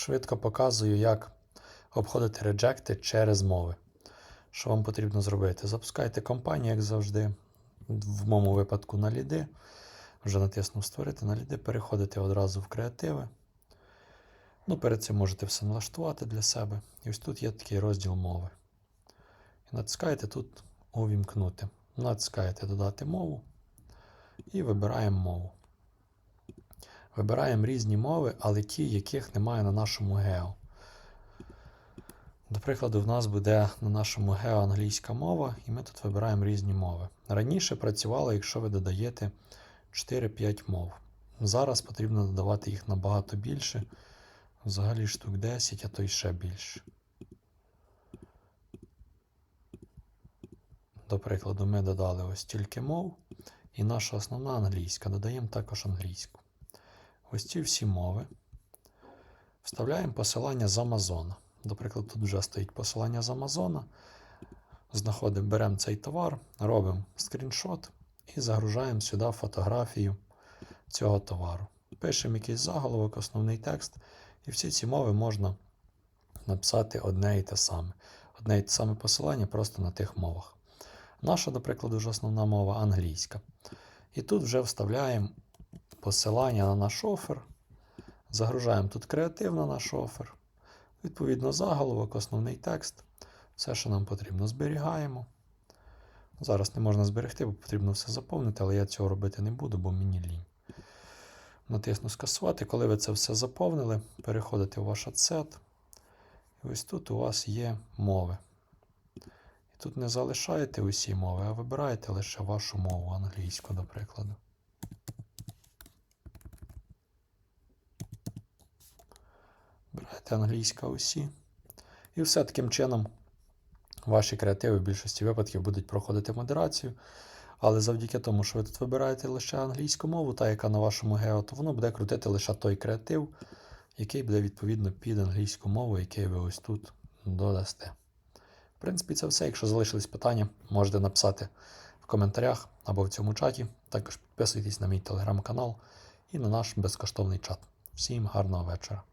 швидко показую, як обходити реджекти через мови. Що вам потрібно зробити? Запускайте компанію, як завжди, в моєму випадку на ліди. Вже натиснув Створити на ліди, переходите одразу в креативи. Ну, перед цим можете все налаштувати для себе. І ось тут є такий розділ мови. І натискаєте тут Увімкнути. Натискаєте Додати мову і вибираємо мову. Вибираємо різні мови, але ті, яких немає на нашому гео. До прикладу, в нас буде на нашому гео англійська мова, і ми тут вибираємо різні мови. Раніше працювало, якщо ви додаєте 4-5 мов. Зараз потрібно додавати їх набагато більше, взагалі штук 10, а то й ще більше. До прикладу, ми додали ось тільки мов, і наша основна англійська. Додаємо також англійську. Ось ці всі мови. Вставляємо посилання з Амазона. До прикладу, тут вже стоїть посилання з Амазона. Знаходимо, беремо цей товар, робимо скріншот і загружаємо сюди фотографію цього товару. Пишемо якийсь заголовок, основний текст, і всі ці мови можна написати одне і те саме. Одне і те саме посилання просто на тих мовах. Наша, до прикладу, основна мова англійська. І тут вже вставляємо посилання на наш офер. Загружаємо тут креатив на наш офер. Відповідно, заголовок, основний текст. Все, що нам потрібно, зберігаємо. Зараз не можна зберегти, бо потрібно все заповнити, але я цього робити не буду, бо мені лінь. Натисну скасувати. Коли ви це все заповнили, переходите в ваш адсет. І ось тут у вас є мови. І тут не залишаєте усі мови, а вибираєте лише вашу мову англійську, до прикладу. Берете англійська усі. І все таким чином ваші креативи в більшості випадків будуть проходити модерацію. Але завдяки тому, що ви тут вибираєте лише англійську мову, та яка на вашому гео, то воно буде крутити лише той креатив, який буде відповідно під англійську мову, який ви ось тут додасте. В принципі, це все. Якщо залишились питання, можете написати в коментарях або в цьому чаті. Також підписуйтесь на мій телеграм-канал і на наш безкоштовний чат. Всім гарного вечора!